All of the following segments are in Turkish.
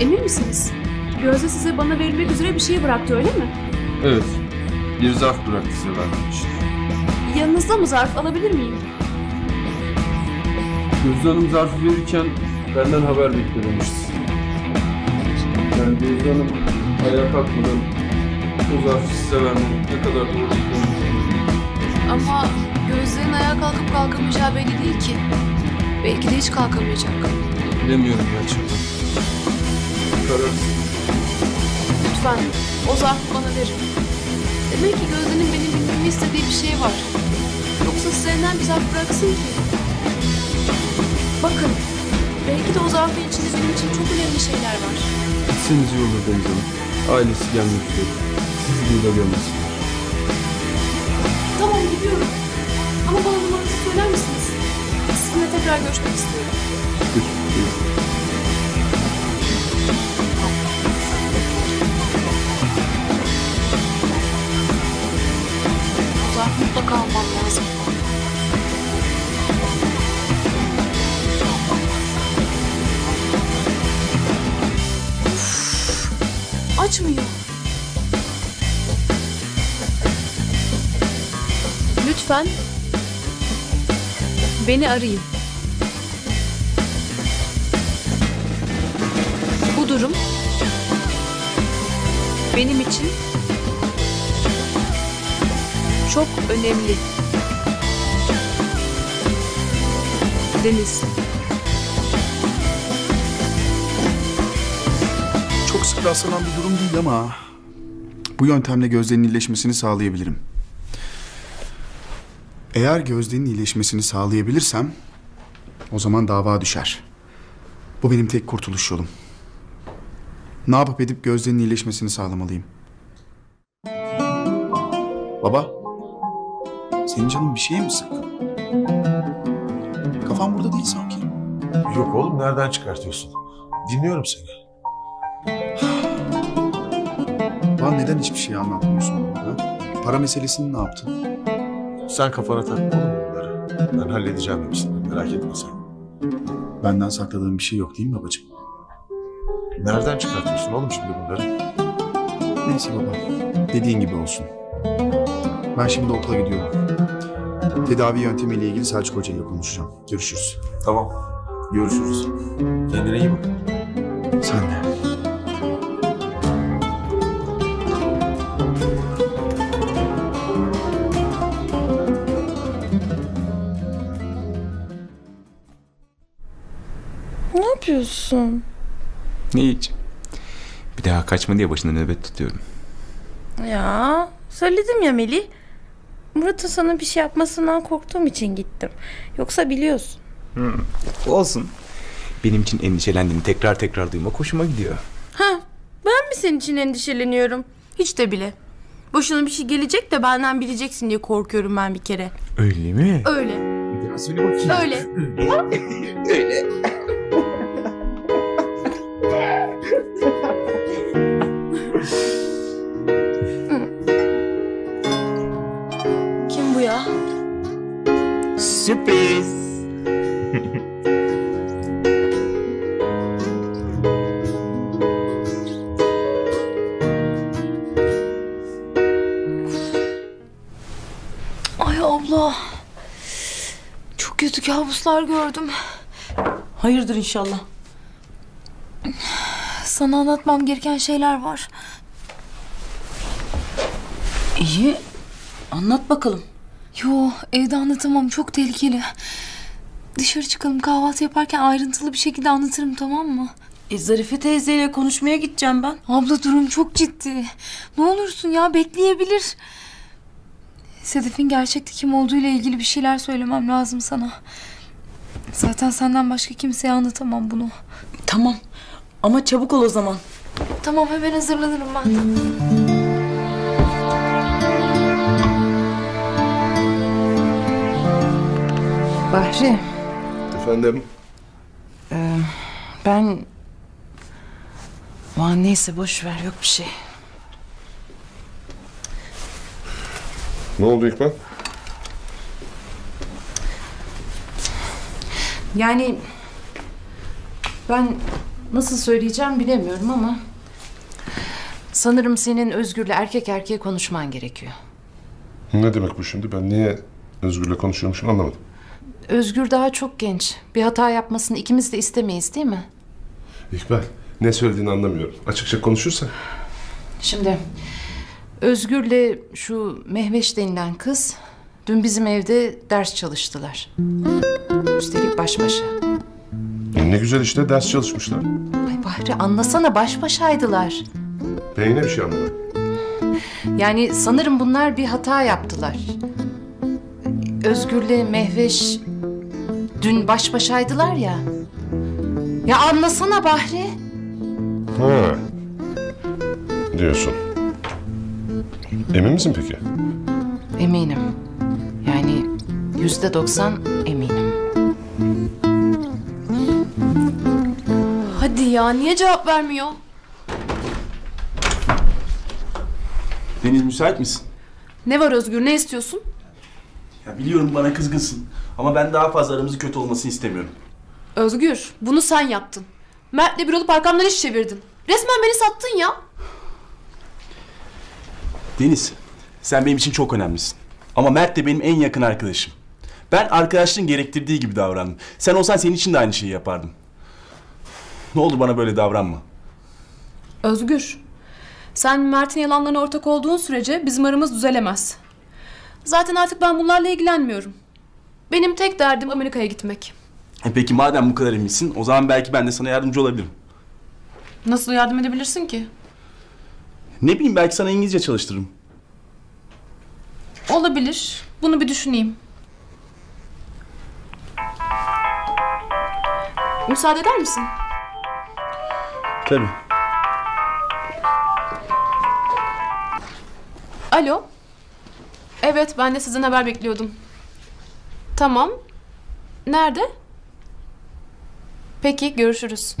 Emin misiniz? Gözde size bana verilmek üzere bir şey bıraktı öyle mi? Evet. Bir zarf bıraktı size vermek için. Yanınızda mı zarf alabilir miyim? Gözde Hanım zarfı verirken benden haber beklememişti. Yani Gözde Hanım ayağa kalkmadan o zarfı size vermenin ne kadar doğru Ama Gözde'nin ayağa kalkıp kalkamayacağı belli değil ki. Belki de hiç kalkamayacak. bilemiyorum gerçekten. Kararsız. Lütfen o zarfı bana verin. Demek ki Gözde'nin benim bilmemi istediği bir şey var. Yoksa size neden bir zarf bıraksın ki? Bakın, belki de o zarfın içinde benim için çok önemli şeyler var. Gitseniz iyi olur Deniz Hanım. Ailesi gelmek üzere. Siz burada gelmesin. Tamam gidiyorum. Ama bana numarası söyler misiniz? Sizinle tekrar görüşmek istiyorum. O zarfı mutlaka almam lazım. Açmıyor. Lütfen beni arayın. Bu durum benim için çok önemli. Deniz. Çok sık rastlanan bir durum değil ama bu yöntemle Gözde'nin iyileşmesini sağlayabilirim. Eğer Gözde'nin iyileşmesini sağlayabilirsem o zaman dava düşer. Bu benim tek kurtuluş yolum. Ne yapıp edip Gözde'nin iyileşmesini sağlamalıyım. Baba, senin canın bir şeye mi sıkkın? Kafan burada değil sanki. Yok oğlum nereden çıkartıyorsun? Dinliyorum seni. Bana neden hiçbir şey anlatmıyorsun bana? ha? Para meselesini ne yaptın? Sen kafana takma oğlum bunları. Ben halledeceğim hepsini merak etme sen. Benden sakladığın bir şey yok değil mi babacığım? Nereden çıkartıyorsun oğlum şimdi bunları? Neyse baba. Dediğin gibi olsun. Ben şimdi okula gidiyorum. Tedavi yöntemiyle ilgili Selçuk Hoca ile konuşacağım. Görüşürüz. Tamam. Görüşürüz. Kendine iyi bak. Sen de. Ne yapıyorsun? Ne hiç? Bir daha kaçma diye başına nöbet tutuyorum. Ya söyledim ya Melih. Murat'ın sana bir şey yapmasından korktuğum için gittim. Yoksa biliyorsun. Olsun. Benim için endişelendiğini tekrar tekrar duymak hoşuma gidiyor. Ha, ben mi senin için endişeleniyorum? Hiç de bile. Başına bir şey gelecek de benden bileceksin diye korkuyorum ben bir kere. Öyle mi? Öyle, Biraz söyle bakayım. öyle. Kim Çok kötü kabuslar gördüm. Hayırdır inşallah. Sana anlatmam gereken şeyler var. İyi. Anlat bakalım. Yo evde anlatamam çok tehlikeli. Dışarı çıkalım kahvaltı yaparken ayrıntılı bir şekilde anlatırım tamam mı? E, Zarife teyzeyle konuşmaya gideceğim ben. Abla durum çok ciddi. Ne olursun ya bekleyebilir. Sedef'in gerçekte kim olduğu ile ilgili bir şeyler söylemem lazım sana. Zaten senden başka kimseye anlatamam bunu. Tamam. Ama çabuk ol o zaman. Tamam hemen hazırlanırım ben. Bahri, Efendim? ben... Aman neyse boş ver yok bir şey. Ne oldu İkbal? Yani ben Nasıl söyleyeceğim bilemiyorum ama... Sanırım senin Özgür'le erkek erkeğe konuşman gerekiyor. Ne demek bu şimdi? Ben niye Özgür'le konuşuyormuşum anlamadım. Özgür daha çok genç. Bir hata yapmasını ikimiz de istemeyiz değil mi? İkbal, ne söylediğini anlamıyorum. Açıkça konuşursa. Şimdi Özgür'le şu Mehveş denilen kız dün bizim evde ders çalıştılar. Üstelik baş başa. E ne güzel işte ders çalışmışlar. Ay Bahri anlasana baş başaydılar. Ben yine bir şey anlamadım. Yani sanırım bunlar bir hata yaptılar. Özgür'le Mehveş dün baş başaydılar ya. Ya anlasana Bahri. Ha. Diyorsun. Emin misin peki? Eminim. Yani yüzde doksan eminim. Hadi ya niye cevap vermiyor? Deniz müsait misin? Ne var Özgür ne istiyorsun? Ya biliyorum bana kızgınsın. Ama ben daha fazla aramızın kötü olmasını istemiyorum. Özgür bunu sen yaptın. Mert'le bir olup arkamdan iş çevirdin. Resmen beni sattın ya. Deniz, sen benim için çok önemlisin. Ama Mert de benim en yakın arkadaşım. Ben arkadaşlığın gerektirdiği gibi davrandım. Sen olsan senin için de aynı şeyi yapardım. Ne olur bana böyle davranma. Özgür. Sen Mert'in yalanlarına ortak olduğun sürece bizim aramız düzelemez. Zaten artık ben bunlarla ilgilenmiyorum. Benim tek derdim Amerika'ya gitmek. E peki madem bu kadar eminsin, o zaman belki ben de sana yardımcı olabilirim. Nasıl yardım edebilirsin ki? Ne bileyim belki sana İngilizce çalıştırırım. Olabilir. Bunu bir düşüneyim. Müsaade eder misin? Tabii. Alo. Evet, ben de sizden haber bekliyordum. Tamam. Nerede? Peki, görüşürüz.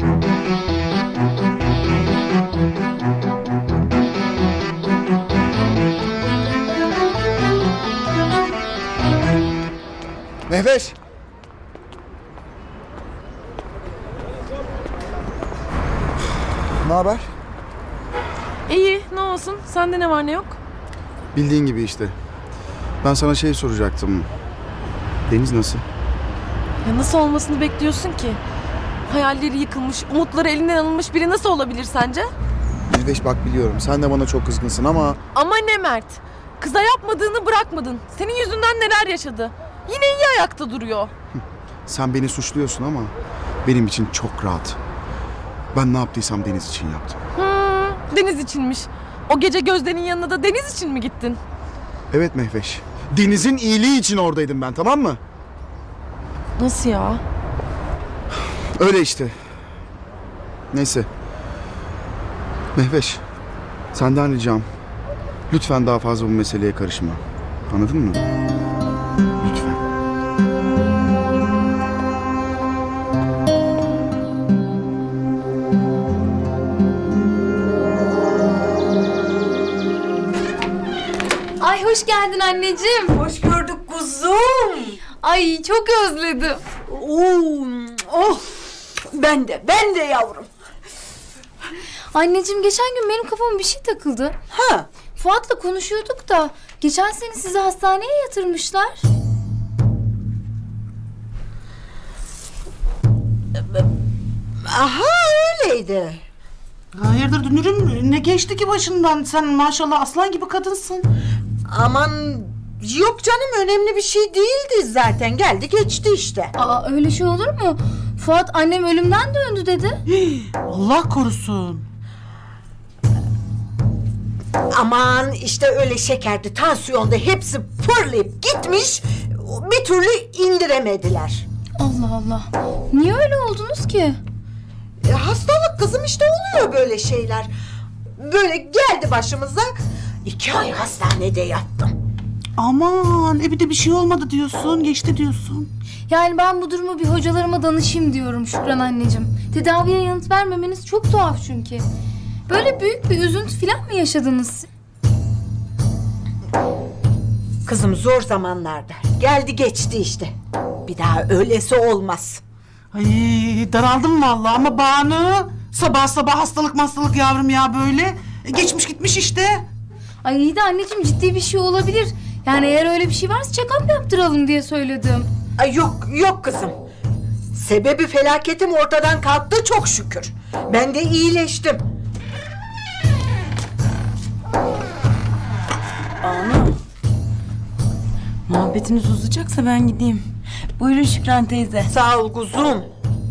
Mehveş! Ne haber? İyi, ne olsun? Sende ne var ne yok? Bildiğin gibi işte. Ben sana şey soracaktım. Deniz nasıl? Ya nasıl olmasını bekliyorsun ki? Hayalleri yıkılmış, umutları elinden alınmış biri nasıl olabilir sence? Mehveş bak biliyorum sen de bana çok kızgınsın ama... Ama ne Mert? Kıza yapmadığını bırakmadın. Senin yüzünden neler yaşadı. Yine iyi ayakta duruyor. Sen beni suçluyorsun ama benim için çok rahat. Ben ne yaptıysam Deniz için yaptım. Hmm, Deniz içinmiş. O gece Gözde'nin yanına da Deniz için mi gittin? Evet Mehveş. Deniz'in iyiliği için oradaydım ben tamam mı? Nasıl ya? Öyle işte. Neyse. Mehveş. Senden ricam. Lütfen daha fazla bu meseleye karışma. Anladın mı? Ay hoş geldin anneciğim. Hoş gördük kuzum. Ay çok özledim. Oo, oh. Ben de, ben de yavrum. Anneciğim geçen gün benim kafama bir şey takıldı. Ha, Fuat'la konuşuyorduk da geçen sene sizi hastaneye yatırmışlar. aha öyleydi. Hayırdır Dünür'üm ne geçti ki başından sen maşallah aslan gibi kadınsın. Aman yok canım önemli bir şey değildi zaten. Geldi geçti işte. Aa öyle şey olur mu? Fuat annem ölümden döndü dedi. Allah korusun. Aman işte öyle şekerdi, tansiyonda hepsi fırlayıp gitmiş. Bir türlü indiremediler. Allah Allah. Niye öyle oldunuz ki? E, hastalık kızım işte oluyor böyle şeyler. Böyle geldi başımıza. İki ay hastanede yattım. Aman e bir de bir şey olmadı diyorsun geçti diyorsun. Yani ben bu durumu bir hocalarıma danışayım diyorum Şükran anneciğim. Tedaviye yanıt vermemeniz çok tuhaf çünkü. Böyle büyük bir üzüntü falan mı yaşadınız? Kızım zor zamanlarda. Geldi geçti işte. Bir daha öylesi olmaz. Ay daraldım vallahi ama Banu Sabah sabah hastalık hastalık yavrum ya böyle. E, geçmiş gitmiş işte. Ay iyi de anneciğim ciddi bir şey olabilir. Yani eğer öyle bir şey varsa check-up yaptıralım diye söyledim. Ay yok yok kızım. Sebebi felaketim ortadan kalktı çok şükür. Ben de iyileştim. Muhabbetiniz uzayacaksa ben gideyim. Buyurun Şükran teyze. Sağ ol kuzum.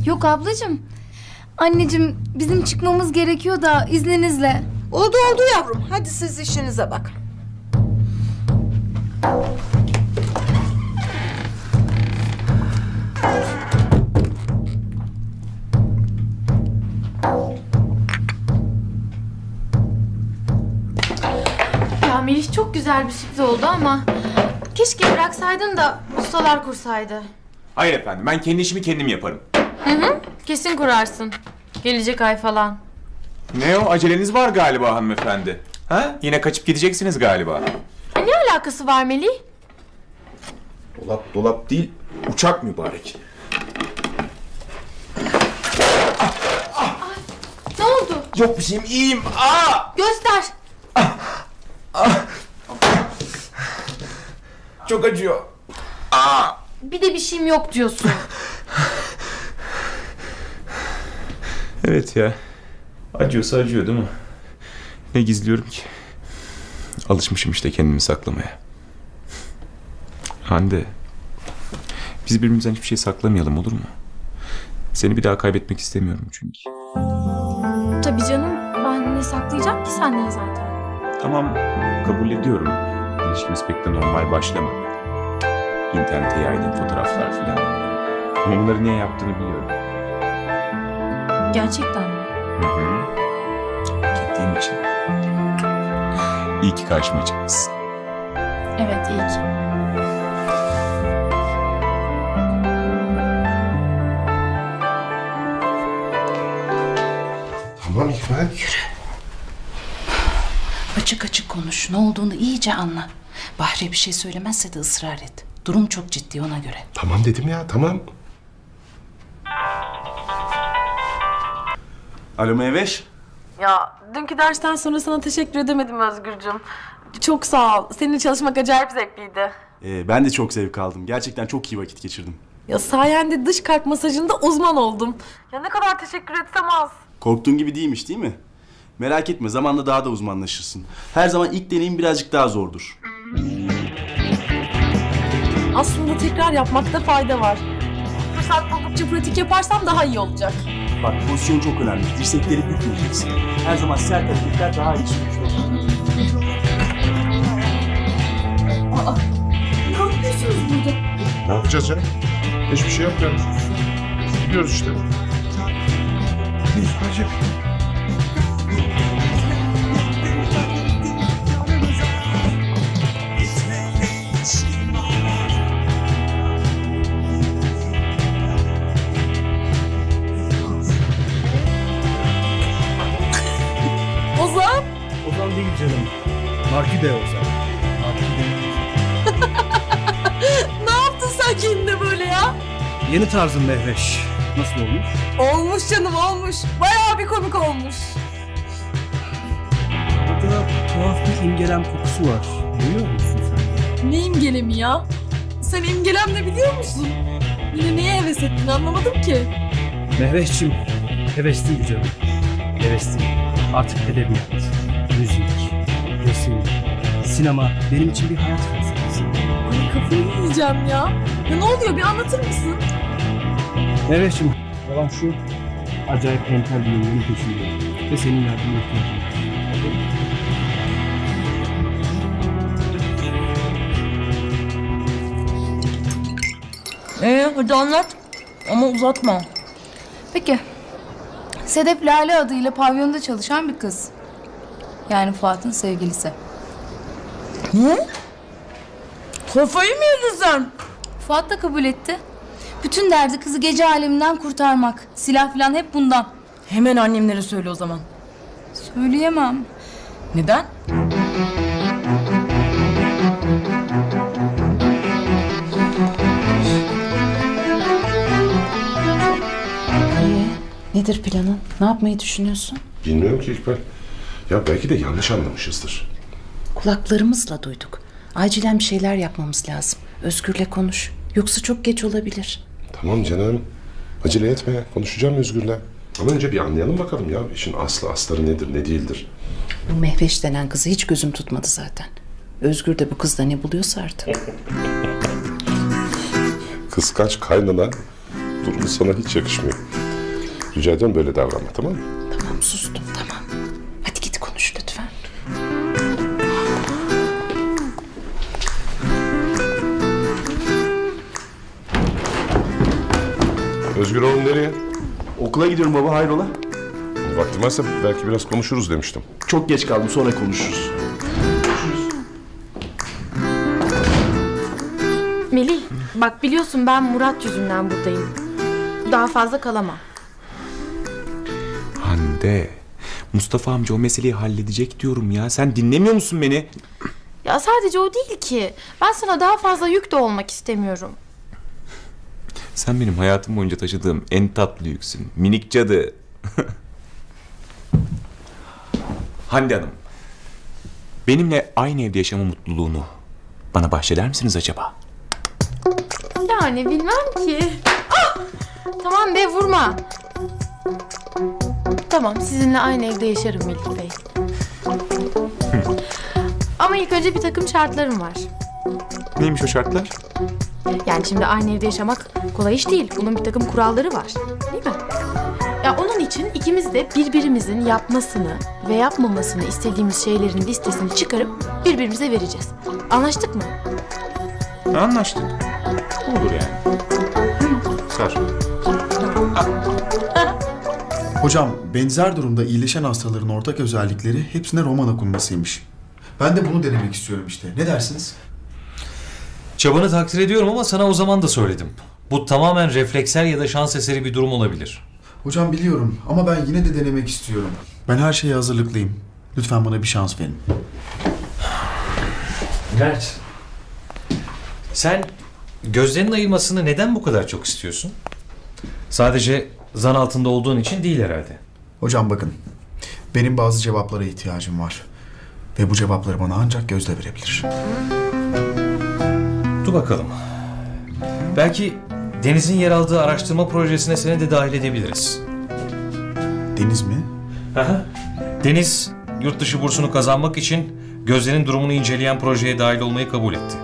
Yok ablacığım. Anneciğim bizim çıkmamız gerekiyor da izninizle. Oldu oldu yavrum. Hadi siz işinize bakın. Ya Melih çok güzel bir sürpriz oldu ama keşke bıraksaydın da ustalar kursaydı. Hayır efendim ben kendi işimi kendim yaparım. Kesin kurarsın. Gelecek ay falan. Ne o aceleniz var galiba hanımefendi. Ha? Yine kaçıp gideceksiniz galiba. E, ne alakası var Melih? Dolap dolap değil uçak mübarek. Ne oldu? Yok bir şeyim iyiyim. Aa! Göster. Çok acıyor. Bir de bir şeyim yok diyorsun. Evet ya. Acıyorsa acıyor değil mi? Ne gizliyorum ki? Alışmışım işte kendimi saklamaya. Hande. Biz birbirimizden hiçbir şey saklamayalım olur mu? Seni bir daha kaybetmek istemiyorum çünkü. Tabii canım. Ben ne saklayacağım ki senden zaten. Tamam kabul ediyorum. İlişkimiz pek de normal başlamadı. İnternete yaydığın fotoğraflar filan. Ama bunları niye yaptığını biliyorum. Gerçekten mi? Hı hı. İçin. İyi ki karşıma çıkmışsın. Evet iyi ki. Tamam İkbal. Açık açık konuş. Ne olduğunu iyice anla. Bahri bir şey söylemezse de ısrar et. Durum çok ciddi ona göre. Tamam dedim ya tamam. Alo Meyveş. Ya dünkü dersten sonra sana teşekkür edemedim Özgürcüm. Çok sağ ol. Seninle çalışmak acayip zevkliydi. Ee, ben de çok zevk aldım. Gerçekten çok iyi vakit geçirdim. Ya sayende dış kalp masajında uzman oldum. Ya ne kadar teşekkür etsem az. Korktuğun gibi değilmiş değil mi? Merak etme zamanla daha da uzmanlaşırsın. Her zaman ilk deneyim birazcık daha zordur. Aslında tekrar yapmakta fayda var. Fırsat buldukça pratik yaparsam daha iyi olacak. Bak pozisyon çok önemli. Dirsekleri bükmeyeceksin. Her zaman sert hareketler daha iyi sonuçlanır. Ne yapacağız canım? Hiçbir şey yok ya. Gidiyoruz işte. İkbal'cim. Ozan! Markide Ozan. Markide. Ne yaptın sen kendine böyle ya? Yeni tarzın Mehveş. Nasıl olmuş? Olmuş canım olmuş. Bayağı bir komik olmuş. Burada tuhaf bir imgelem kokusu var. Duyuyor musun sen? Ne imgelemi ya? Sen imgelem ne biliyor musun? Yine neye heves ettin anlamadım ki. Mehveşçim, heves değil canım. Heves değil. Artık müzik, resim, sinema benim için bir hayat felsefesi. Ay kafayı yiyeceğim ya. Ya ne oluyor bir anlatır mısın? Mehveşçim, yalan şu. Acayip entel bir yolun peşinde. Ve senin yardımına ihtiyacım var. Ee hadi anlat. Ama uzatma. Peki. Sedef Lale adıyla pavyonda çalışan bir kız. Yani Fuat'ın sevgilisi. Ne? Kafayı mı yedin sen? Fuat da kabul etti. Bütün derdi kızı gece aleminden kurtarmak. Silah falan hep bundan. Hemen annemlere söyle o zaman. Söyleyemem. Neden? Niye? Nedir planın? Ne yapmayı düşünüyorsun? Bilmiyorum ki İkbal. Ya belki de yanlış anlamışızdır. Kulaklarımızla duyduk. Acilen bir şeyler yapmamız lazım. Özgür'le konuş. Yoksa çok geç olabilir. Tamam canım. Acele etme. Konuşacağım Özgür'le. Ama önce bir anlayalım bakalım ya. işin aslı astarı nedir ne değildir. Bu Mehveş denen kızı hiç gözüm tutmadı zaten. Özgür de bu kızda ne buluyorsa artık. Kıskanç kaynana durumu sana hiç yakışmıyor. Rica ediyorum böyle davranma tamam mı? Tamam sustum Okula gidiyorum baba hayrola? Vaktim varsa belki biraz konuşuruz demiştim. Çok geç kaldım sonra konuşuruz. Melih bak biliyorsun ben Murat yüzünden buradayım. Daha fazla kalamam. Hande. Mustafa amca o meseleyi halledecek diyorum ya. Sen dinlemiyor musun beni? Ya sadece o değil ki. Ben sana daha fazla yük de olmak istemiyorum. Sen benim hayatım boyunca taşıdığım en tatlı yüksün. Minik cadı. Hande Hanım. Benimle aynı evde yaşama mutluluğunu bana bahşeder misiniz acaba? Yani bilmem ki. Ah! Tamam be vurma. Tamam sizinle aynı evde yaşarım Melih Bey. Ama ilk önce bir takım şartlarım var. Neymiş o şartlar? Yani şimdi aynı evde yaşamak kolay iş değil. Bunun bir takım kuralları var. Değil mi? Ya onun için ikimiz de birbirimizin yapmasını ve yapmamasını istediğimiz şeylerin listesini çıkarıp birbirimize vereceğiz. Anlaştık mı? Anlaştık. Olur yani. Sar. Hocam benzer durumda iyileşen hastaların ortak özellikleri hepsine roman okunmasıymış. Ben de bunu denemek istiyorum işte. Ne dersiniz? Çabanı takdir ediyorum ama sana o zaman da söyledim. Bu tamamen refleksel ya da şans eseri bir durum olabilir. Hocam biliyorum ama ben yine de denemek istiyorum. Ben her şeye hazırlıklıyım. Lütfen bana bir şans verin. Mert. Sen gözlerinin ayırmasını neden bu kadar çok istiyorsun? Sadece zan altında olduğun için değil herhalde. Hocam bakın. Benim bazı cevaplara ihtiyacım var. Ve bu cevapları bana ancak gözle verebilir. Dur bakalım. Belki Deniz'in yer aldığı araştırma projesine seni de dahil edebiliriz. Deniz mi? Aha. Deniz yurt dışı bursunu kazanmak için gözlerin durumunu inceleyen projeye dahil olmayı kabul etti.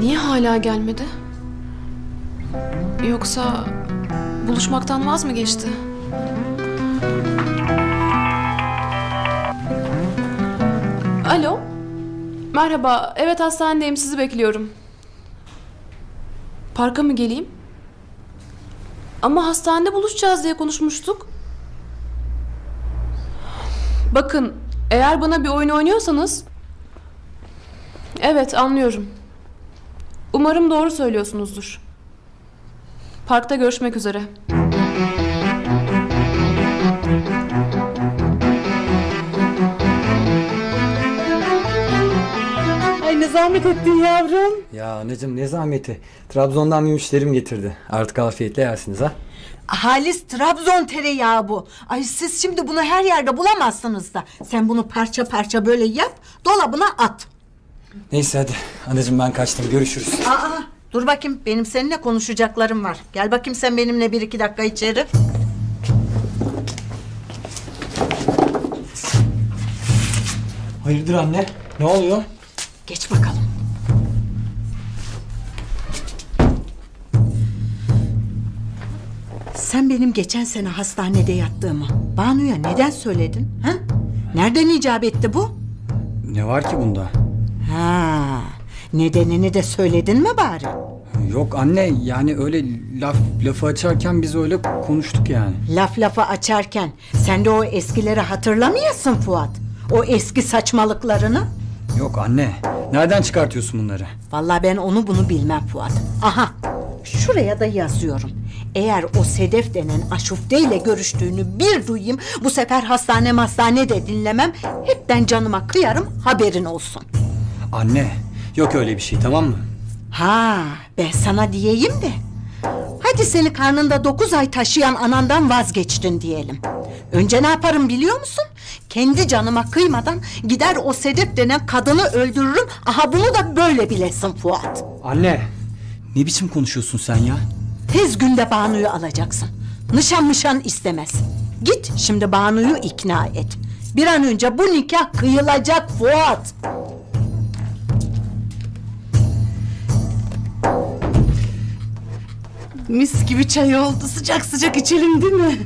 Niye hala gelmedi? Yoksa buluşmaktan vaz mı geçti? Alo. Merhaba. Evet hastanedeyim. Sizi bekliyorum. Parka mı geleyim? Ama hastanede buluşacağız diye konuşmuştuk. Bakın, eğer bana bir oyun oynuyorsanız... Evet, anlıyorum. Umarım doğru söylüyorsunuzdur. Parkta görüşmek üzere. Ay ne zahmet ettin yavrum. Ya anneciğim ne zahmeti. Trabzon'dan bir müşterim getirdi. Artık afiyetle yersiniz ha. Halis Trabzon tereyağı bu. Ay siz şimdi bunu her yerde bulamazsınız da. Sen bunu parça parça böyle yap, dolabına at. Neyse hadi. Anneciğim ben kaçtım. Görüşürüz. Aa, dur bakayım benim seninle konuşacaklarım var. Gel bakayım sen benimle bir iki dakika içeri. Hayırdır anne? Ne oluyor? Geç bakalım. Sen benim geçen sene hastanede yattığımı Banu'ya neden söyledin? Ha? Nereden icap etti bu? Ne var ki bunda? Ha, nedenini de söyledin mi bari? Yok anne yani öyle laf lafı açarken biz öyle konuştuk yani. Laf lafa açarken sen de o eskileri hatırlamıyorsun Fuat. O eski saçmalıklarını. Yok anne. Nereden çıkartıyorsun bunları? Vallahi ben onu bunu bilmem Fuat. Aha şuraya da yazıyorum. Eğer o Sedef denen aşufteyle görüştüğünü bir duyayım... ...bu sefer hastane hastane de dinlemem... ...hepten canıma kıyarım haberin olsun. Anne yok öyle bir şey tamam mı? Ha ben sana diyeyim de. Hadi seni karnında dokuz ay taşıyan anandan vazgeçtin diyelim. Önce ne yaparım biliyor musun? Kendi canıma kıymadan gider o Sedef denen kadını öldürürüm. Aha bunu da böyle bilesin Fuat. Anne ne biçim konuşuyorsun sen ya? Tez günde Banu'yu alacaksın. Nişan mışan istemez. Git şimdi Banu'yu ikna et. Bir an önce bu nikah kıyılacak Fuat. Mis gibi çay oldu sıcak sıcak içelim değil mi?